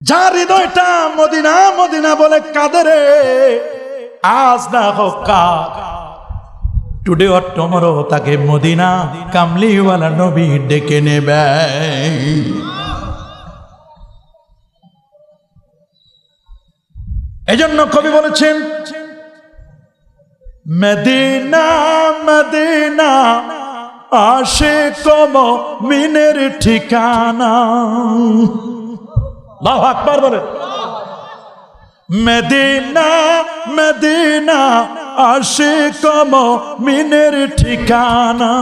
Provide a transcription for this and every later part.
যার হৃদয়টা Medina Medina বলে কাদের আজ না হোক টুডে অর টমরো তাকে মদিনা কামলিওয়ালা নবী ডেকে নেবে। এজন্য কবি বলেছেন, মদিনা মদিনা আসে কম মিনের ঠিকানা। আল্লাহু আকবার বলেন। মদিনা মদিনা আসে কম মিনের ঠিকানা।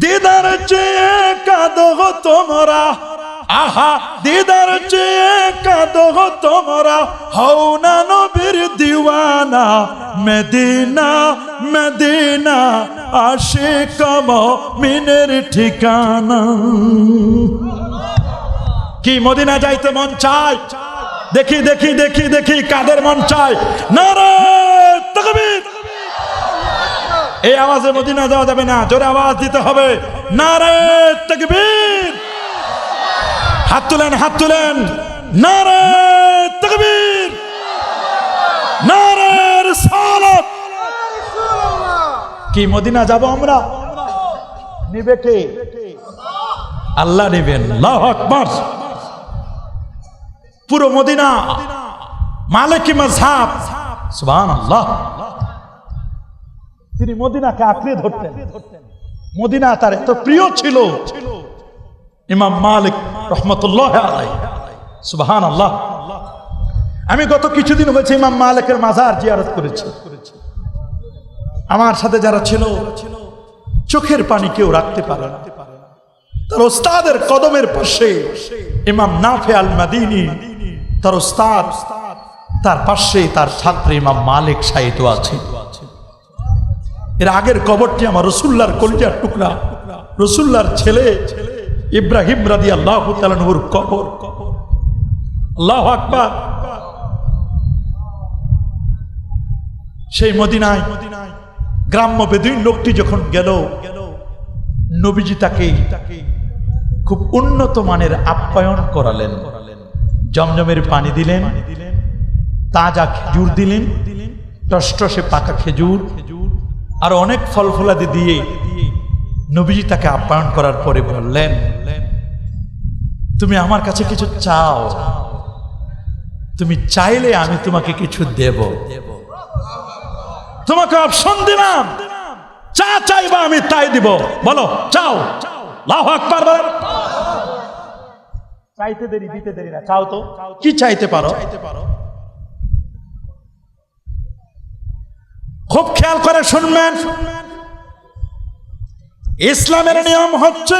দিদার চেয়ে কাঁদো গো তোমরা। আহা, দিদার চেয়ে কাঁদো গো তোমরা। হও না নবীর দিওয়ানা। মদিনা মদিনা আসে কম মিনের ঠিকানা। কি মদিনা যাইতে মন চায়? দেখি দেখি দেখি দেখি, কাদের মন নারে তাকবীর। এই আওয়াজে মদিনা যাওয়া যাবে না, জোরে আওয়াজ দিতে হবে। তাকবীর। হাত তুলেন হাত তুলেন। তাকবীর। নারে রিসালাত কি মদিনা যাব আমরা? নিবে কে? আল্লাহ নেবেন। আল্লাহু আকবার। পুরো মদিনা মালিকি মাযহাব। সুবহানাল্লাহ। তিনি মদিনাকে আঁকড়ে ধরতেন। মদিনা তার এত প্রিয় ছিল। ইমাম মালিক রহমতুল্লাহ সুবহান আল্লাহ আমি গত কিছুদিন হয়েছে ইমাম মালিকের মাজার জিয়ারত করেছি। আমার সাথে যারা ছিল চোখের পানি কেউ রাখতে পারে না। তার ওস্তাদের কদমের পাশে ইমাম নাফে আল মাদিনী তার ওস্তাদ তার পাশে তার ছাত্র ইমাম মালিক সাহিত্য আছে। এর আগের কবরটি আমার রসুল্লার কলিজার টুকরা। রসুল্লার ছেলে ইব্রাহিম রাদি আল্লাহ কবর। আল্লাহ সেই মদিনায় গ্রাম্য বেদুইন লোকটি যখন গেল, নবীজি তাকে খুব উন্নত মানের আপ্যায়ন করালেন। জমজমের পানি দিলেন, তাজা খেজুর দিলেন, টসটসে পাকা খেজুর খেজুর আর অনেক ফল ফলাদি দিয়ে নবীজি তাকে আপ্যায়ন করার পরে বললেন, তুমি আমার কাছে কিছু চাও। তুমি চাইলে আমি তোমাকে কিছু দেব। তোমাকে অপশন দিলাম। চা চাইবা আমি তাই দিব। বলো, চাও। লাহ আকবার বলেন। চাইতে দেরি দিতে দেরি না। চাও তো? কি চাইতে পারো? চাইতে পারো? খুব খেয়াল করে শুনবেন। ইসলামের নিয়ম হচ্ছে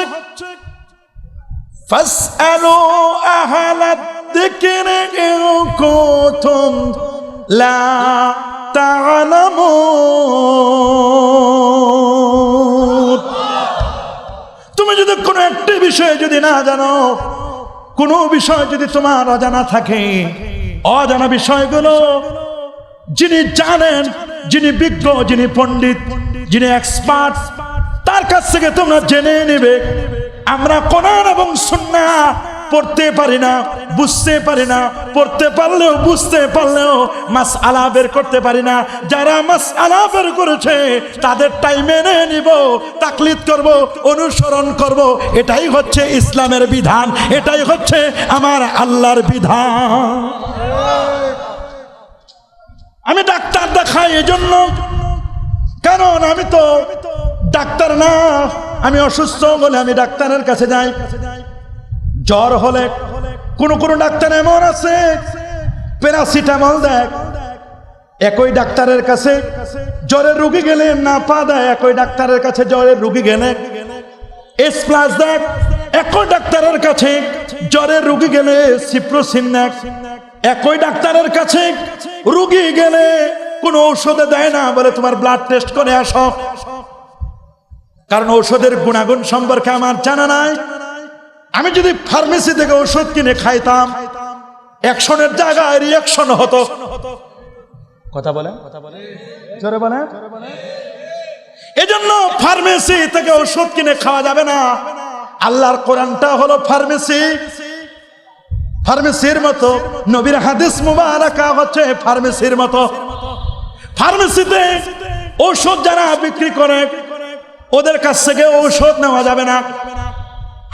তুমি যদি কোনো একটি বিষয়ে যদি না জানো কোনো বিষয় যদি তোমার অজানা থাকে, অজানা বিষয়গুলো যিনি জানেন, যিনি বিজ্ঞ, যিনি পণ্ডিত, যিনি এক্সপার্ট, তার কাছ থেকে তোমরা জেনে নেবে, আমরা কোরআন এবং সুন্না পড়তে পারি না, বুঝতে পারি না, পড়তে পারলেও বুঝতে পারলেও মাস আলা বের করতে পারি না। যারা মাস আলা বের করেছে, তাদের টাই মেনে নিব, তাকলিদ করব, অনুসরণ করব। এটাই হচ্ছে ইসলামের বিধান, এটাই হচ্ছে আমার আল্লাহর বিধান। আমি ডাক্তার দেখাই এজন্য। কারণ আমি তো ডাক্তার না, আমি অসুস্থ বলে আমি ডাক্তারের কাছে যাই। জ্বর হলে কোন কোন ডাক্তার এমন আছে? প্যারাসিটামল দেয়। একই ডাক্তারের কাছে জ্বরের রুগী গেলে না পা দেয়, একই ডাক্তারের কাছে জ্বরের রুগী গেলে এস প্লাস দেখ একই ডাক্তারের কাছে জ্বরের রুগী গেলে সিপ্রোসিন দেখ একই ডাক্তারের কাছে রুগী গেলে কোনো ঔষধে দেয় না বলে তোমার ব্লাড টেস্ট করে আসো। কারণ ঔষধের গুণাগুণ সম্পর্কে আমার জানা নাই। আমি যদি ফার্মেসি থেকে ওষুধ কিনে খাইতাম অ্যাকশনের জায়গায় রিয়াকশন হতো। কথা বলে কথা বলে জোরে বলে এজন্য ফার্মেসি থেকে ওষুধ কিনে খাওয়া যাবে না। আল্লাহর কোরআনটা হলো ফার্মেসি ফার্মেসির মতো, নবীর হাদিস মুবারাকা হচ্ছে ফার্মেসির মতো। ফার্মেসিতে ঔষধ যারা বিক্রি করে, ওদের কাছ থেকে ঔষধ নেওয়া যাবে না।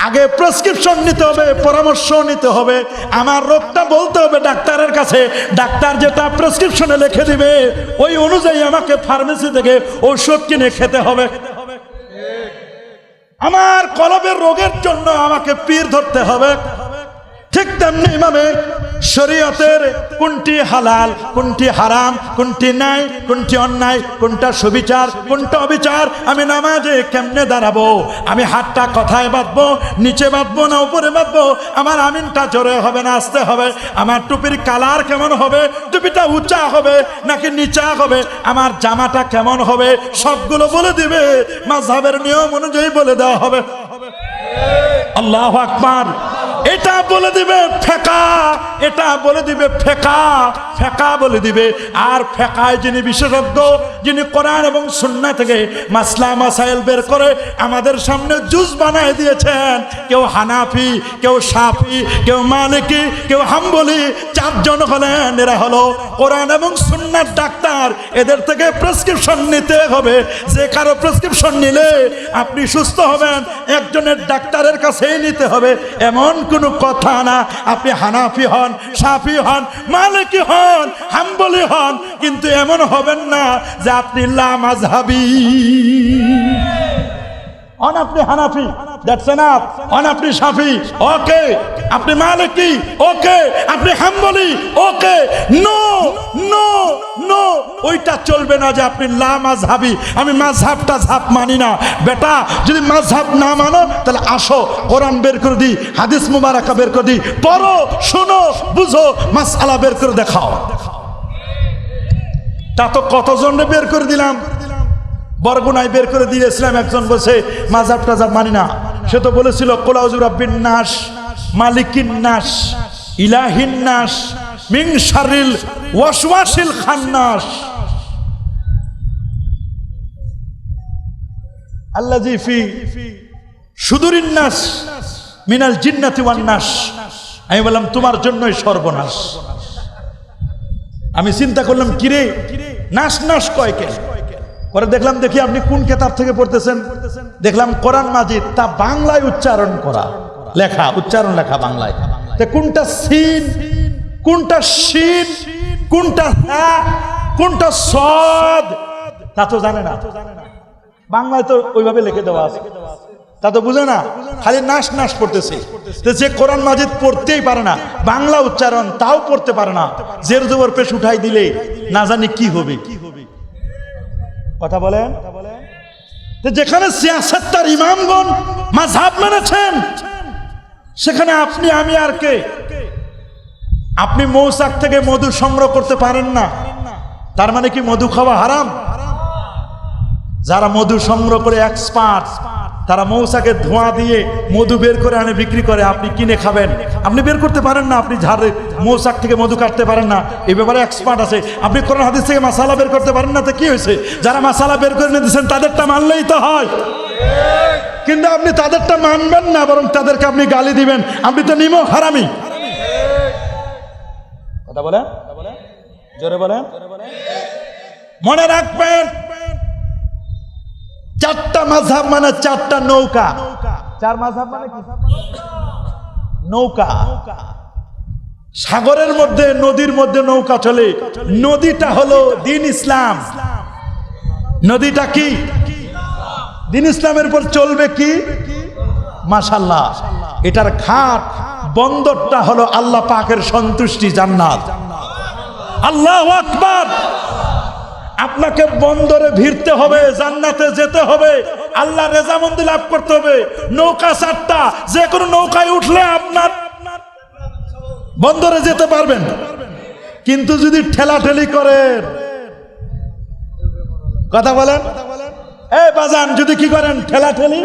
আগে প্রেসক্রিপশন নিতে হবে, পরামর্শ নিতে হবে। আমার রোগটা বলতে হবে ডাক্তারের কাছে। ডাক্তার যেটা প্রেসক্রিপশনে লিখে দিবে, ওই অনুযায়ী আমাকে ফার্মেসি থেকে ওষুধ কিনে খেতে হবে। আমার কলবের রোগের জন্য আমাকে পীর ধরতে হবে। ঠিক তেমনি ভাবে শরীয়তের কোনটি হালাল, কোনটি হারাম, কোনটি নাই কোনটি অন্যায়, কোনটা সুবিচার, কোনটা অবিচার, আমি নামাজে কেমনে দাঁড়াবো? আমি হাতটা কথায় বাঁধবো? নিচে বাঁধবো না উপরে বাঁধবো? আমার আমিনটা জোরে হবে না, আসতে হবে? আমার টুপির কালার কেমন হবে? টুপিটা উঁচা হবে নাকি নিচা হবে? আমার জামাটা কেমন হবে? সবগুলো বলে দিবে। মাঝহের নিয়ম অনুযায়ী বলে দেওয়া হবে। আল্লাহ আকবার। এটা বলে দিবে ফেকা, এটা বলে দিবে ফেকা ফেকা বলে দিবে। আর ফেকায় যিনি বিশেষজ্ঞ, যিনি কোরআন এবং সুন্না থেকে মাসলা, মাসাইল বের করে আমাদের সামনে জুস বানায় দিয়েছেন। কেউ হানাফি, কেউ সাফি, কেউ মালিকি, কেউ হাম্বলি চারজন হলেন, এরা হলো কোরআন এবং সুন্নার ডাক্তার। এদের থেকে প্রেসক্রিপশন নিতে হবে। যে কারও প্রেসক্রিপশন নিলে আপনি সুস্থ হবেন, একজনের ডাক্তারের কাছেই নিতে হবে। এমন কোনো কথা না। আপনি হানাফি হন, সাফি হন, মালিকি হন, হাম্বলি হন, কিন্তু এমন হবেন না যে আপনি লামাজহাবি অন আপনি হানাফি। অন আপনি ওকে। আপনি ওকে। আপনি ওকে। No no no. ওইটা চলবে না যে আপনি লা আমি মানি না। বেটা, যদি মাঝহাব না মানো, তাহলে আসো, কোরআন বের করে দিই, হাদিস মুবারাকা বের করে দিই। পড়ো, শোনো, বুঝো, মাসআলা বের করে দেখাও। তা তো কতজনে বের করে দিলাম? বরগুনায় বের করে দিয়েছিলাম, একজন বসে মাজাব টাজাব মানি না। সে তো বলেছিল কোলাউজুর আব্বিন নাস, মালিকিন নাস, ইলাহিন নাস মিং শারিল ওয়াসওয়াসিল খান্নাস। আল্লাজি ফি সুদুরিন নাস, মিনাল জিন্নাতি ওয়ান নাস। আমি বললাম, তোমার জন্যই সর্বনাশ। আমি চিন্তা করলাম, কিরে, নাশ নাশ কয় কেন? পরে দেখলাম, দেখি আপনি কোন কেতাব থেকে পড়তেছেন? দেখলাম কোরআন মাজিদ, তা বাংলায় উচ্চারণ করা। লেখা, উচ্চারণ লেখা বাংলায়। কোনটা সিন, কোনটা শিন, কোনটা কোনটা সদ? তা তো জানে না। বাংলায় তো ওইভাবে লিখে দেওয়া আছে। তা তো বুঝে না। খালি নাশ নাশ পড়তেছে যে কোরআন মাজিদ পড়তেই পারে না, বাংলা উচ্চারণ তাও পড়তে পারে না। জের জবর পেশ উঠাই দিলে, না জানি কি হবে কি হবে। কথা বলেন। যেখানে সিয়াসত্তার ইমামগণ মাঝহাব মেনেছেন, সেখানে আপনি, আমি আর কে? আপনি মৌসাক থেকে মধু সংগ্রহ করতে পারেন না। তার মানে কি মধু খাওয়া হারাম? যারা মধু সংগ্রহ করে এক্সপার্ট তারা মৌসাকে ধোঁয়া দিয়ে মধু বের করে আনে, বিক্রি করে। আপনি কিনে খাবেন। আপনি বের করতে পারেন না, আপনি ঝাড়ে মৌসাক থেকে মধু কাটতে পারেন না। এই ব্যাপারে এক্সপার্ট আছে। আপনি কোরআন হাদিস থেকে মশালা বের করতে পারেন না, তো কি হয়েছে? যারা মশালা বের করে নিয়ে দিচ্ছেন তাদেরটা মানলেই তো হয়। কিন্তু আপনি তাদেরটা মানবেন না, বরং তাদেরকে আপনি গালি দিবেন। আপনি তো নিমক হারামি। কথা বলেন? জোরে বলেন? মনে রাখবেন চারটা মাঝাব মানে চারটা নৌকা। চার মাঝাব মানে নৌকা। সাগরের মধ্যে, নদীর মধ্যে নৌকা চলে। নদীটা হলো দিন ইসলাম। নদীটা কি? দিন ইসলামের উপর চলবে কি? মাশাল্লাহ এটার ঘাট বন্দরটা হলো আল্লাহ পাকের সন্তুষ্টি জান্নাত। আল্লাহ আকবার! আপনাকে বন্দরে ভিড়তে হবে, জান্নাতে যেতে হবে। আল্লাহ রেজামন্দি লাভ করতে হবে। নৌকা চারটা যে কোনো নৌকায় উঠলে আপনার বন্দরে যেতে পারবেন। কিন্তু যদি ঠেলাঠেলি করেন কথা বলেন? এই বাজান, যদি কি করেন, ঠেলাঠেলি?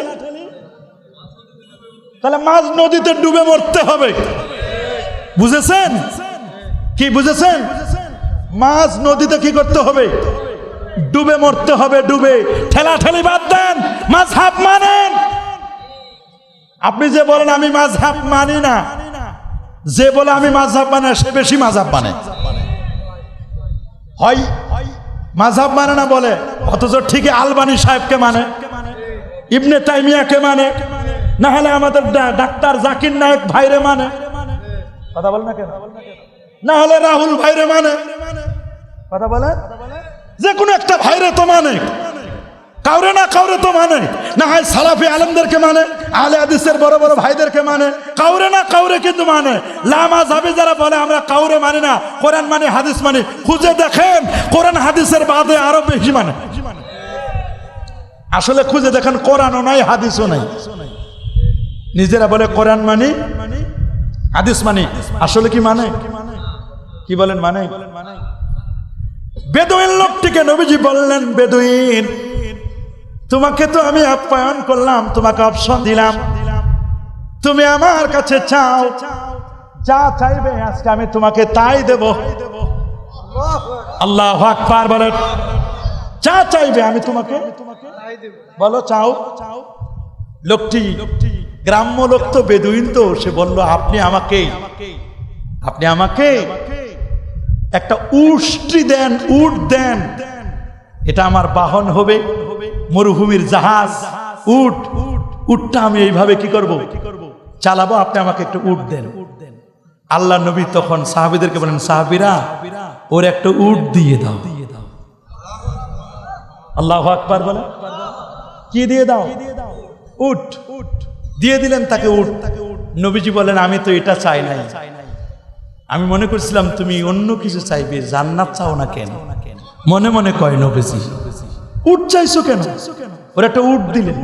তাহলে মাছ নদীতে ডুবে মরতে হবে। বুঝেছেন? কি বুঝেছেন? মাছ নদীতে কি করতে হবে? ডুবে মরতে হবে, ডুবে। ঠেলা ঠেলি বাদ দেন মাছ হাফ মানেন। আপনি যে বলেন, আমি মাছ হাফ মানি না। যে বলে, আমি মাঝাব মানে সে বেশি মাঝাব মানে মাঝাব মানে না বলে, অথচ ঠিকই আলবানি সাহেবকে মানে ইবনে তাইমিয়াকে মানে না হলে আমাদের ডাক্তার জাকির নায়ক ভাইরে মানে। কথা বল না কেন? না হলে রাহুল ভাইরে মানে। কথা বলে যে কোনো একটা ভাইরে তো মানে। কাউরে না, কাউরে তো মানে। না হয় সালাফি আলমদেরকে মানে আলে আদিসের বড় বড় ভাইদেরকে মানে। কাউরে না, কাউরে কিন্তু মানে। লামা যাবে যারা বলে, আমরা কাউরে মানে না। কোরআন মানে হাদিস মানে। খুঁজে দেখেন, কোরআন হাদিসের বাদে আরও বেশি মানে। আসলে খুঁজে দেখেন কোরআনও নাই, হাদিসও নাই। নিজেরা বলে কোরআন মানি, হাদিস মানি। আসলে কি মানে? কি বলেন মানে? বেদুইন লোকটিকে নবীজি বললেন, বেদুইন, তোমাকে তো আমি আপ্যায়ন করলাম, তোমাকে অপশন দিলাম। তুমি আমার কাছে চাও, যা চাইবে আজকে আমি তোমাকে তাই দেব। আল্লাহ আকবার বলেন, যা চাইবে আমি তোমাকে বলো, চাও। লোকটি, গ্রাম্য লোক তো বেদুইন তো, সে বলল, আপনি আমাকে আপনি আমাকে একটা উষ্টি দেন, উট দেন। এটা আমার বাহন হবে, মরুভূমির জাহাজ, উট। উটটা আমি এইভাবে কি করব? চালাবো, আপনি আমাকে একটু উট দেন। আল্লাহ নবী তখন সাহাবিদেরকে বলেন, সাহাবিরা, ওর একটা উট দিয়ে দাও। আল্লাহ আকবার বলে, কি দিয়ে দাও? উট। দিয়ে দিলেন তাকে উট। নবীজি বলেন, আমি তো এটা চাই নাই। আমি মনে করছিলাম তুমি অন্য কিছু চাইবে, জান্নাত চাও না কেন? মনে মনে কয়, নবেজি উঠ চাইছো কেন? ওরা একটা উঠ দিলেন।